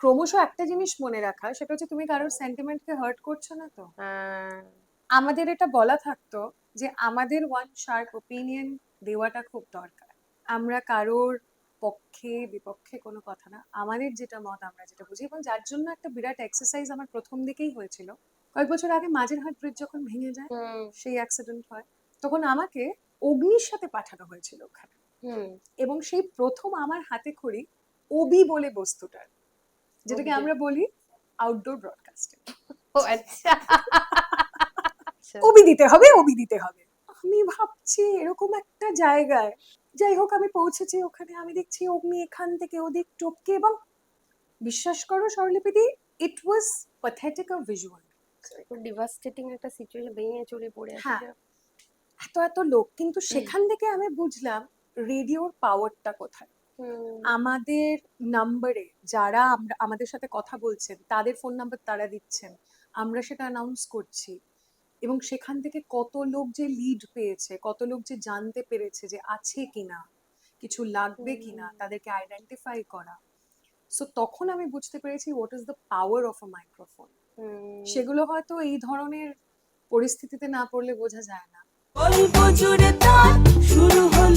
ক্রমশ একটা জিনিস মনে রাখা সেটা হচ্ছে তুমি কারোর সেন্টিমেন্টকে হার্ট করছ না তো? হ্যাঁ, আমাদের এটা বলা থাকতো যে আমাদের ওয়ান শার্প ওপিনিয়ন দেওয়াটা খুব দরকার। আমরা কারোর পক্ষে বিপক্ষে কোনো কথা না আমাদের যেটা মত আমরা যেটা বুঝি এবং যার জন্য একটা বিরাট এক্সারসাইজ আমার প্রথম দিকেই হয়েছিল। কয়েক বছর আগে মাঝের হাট ব্রিজ যখন ভেঙে যায় সেই অ্যাক্সিডেন্ট হয় তখন আমাকে অগ্নির সাথে পাঠানো হয়েছিল ওখানে। এবং সেই প্রথম আমার হাতে খড়ি ওবি বলে বস্তুটার। যেটাকে আমরা বলি আউটডোর ব্রডকাস্টিং ও আচ্ছা। ওবি দিতে হবে ওবি দিতে হবে। আমি ভাবছি এরকম একটা জায়গায় যাই হোক আমি পৌঁছেছি ওখানে আমি দেখছি অগ্নি এখান থেকে ওদিক টপকে এবং বিশ্বাস করো স্বরলিপিদি it was pathetic a visual devastating একটা সিচুয়েশন ভেঙে চলে পড়ে আছে হ্যাঁ। এত এত লোক কিন্তু সেখান থেকে আমি বুঝলাম রেডিওর পাওয়ারটা কোথায়। আমাদের নাম্বারে যারা আমরা আমাদের সাথে কথা বলছেন তাদের ফোন নাম্বার তারা দিচ্ছেন। আমরা সেটা অ্যানাউন্স করছি। এবং সেখান থেকে কত লোক যে লিড পেয়েছে কত লোক যে জানতে পেরেছে যে আছে কিনা কিছু লাগবে কিনা তাদেরকে আইডেন্টিফাই করা। সো তখন আমি বুঝতে পেরেছি what is the power of a microphone সেগুলো হয়তো এই ধরনের পরিস্থিতিতে না পড়লে বোঝা যায় না। গল্প জুড়ে তার শুরু হলো